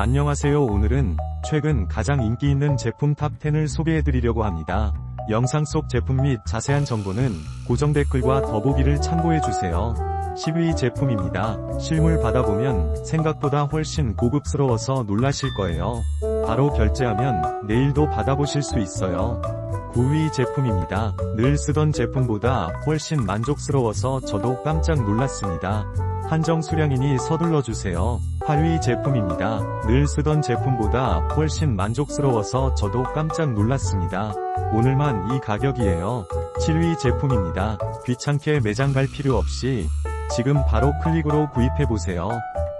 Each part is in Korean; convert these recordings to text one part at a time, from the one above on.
안녕하세요 오늘은 최근 가장 인기 있는 제품 탑10을 소개해드리려고 합니다. 영상 속 제품 및 자세한 정보는 고정 댓글과 더보기를 참고해주세요. 10위 제품입니다. 실물 받아보면 생각보다 훨씬 고급스러워서 놀라실 거예요. 바로 결제하면 내일도 받아보실 수 있어요. 9위 제품입니다. 늘 쓰던 제품보다 훨씬 만족스러워서 저도 깜짝 놀랐습니다. 한정 수량이니 서둘러 주세요. 8위 제품입니다. 늘 쓰던 제품보다 훨씬 만족스러워서 저도 깜짝 놀랐습니다. 오늘만 이 가격이에요. 7위 제품입니다. 귀찮게 매장 갈 필요 없이 지금 바로 클릭으로 구입해보세요.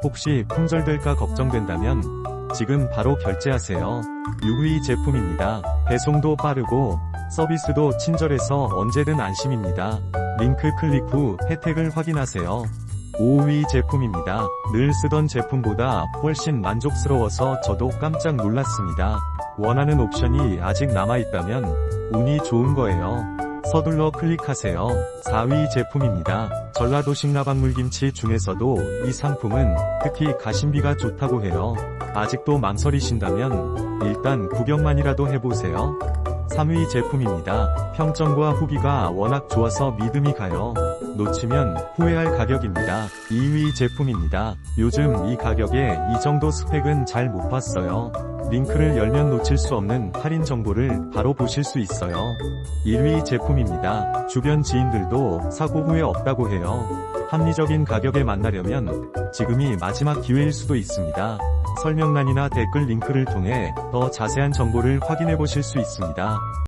혹시 품절될까 걱정된다면 지금 바로 결제하세요. 6위 제품입니다. 배송도 빠르고 서비스도 친절해서 언제든 안심입니다. 링크 클릭 후 혜택을 확인하세요. 5위 제품입니다. 늘 쓰던 제품보다 훨씬 만족스러워서 저도 깜짝 놀랐습니다. 원하는 옵션이 아직 남아있다면 운이 좋은 거예요. 서둘러 클릭하세요. 4위 제품입니다. 전라도 식나박물김치 중에서도 이 상품은 특히 가심비가 좋다고 해요. 아직도 망설이신다면 일단 구경만이라도 해보세요. 3위 제품입니다. 평점과 후기가 워낙 좋아서 믿음이 가요. 놓치면 후회할 가격입니다. 2위 제품입니다. 요즘 이 가격에 이 정도 스펙은 잘 못 봤어요. 링크를 열면 놓칠 수 없는 할인 정보를 바로 보실 수 있어요. 1위 제품입니다. 주변 지인들도 사고 후회 없다고 해요. 합리적인 가격에 만나려면 지금이 마지막 기회일 수도 있습니다. 설명란이나 댓글 링크를 통해 더 자세한 정보를 확인해 보실 수 있습니다.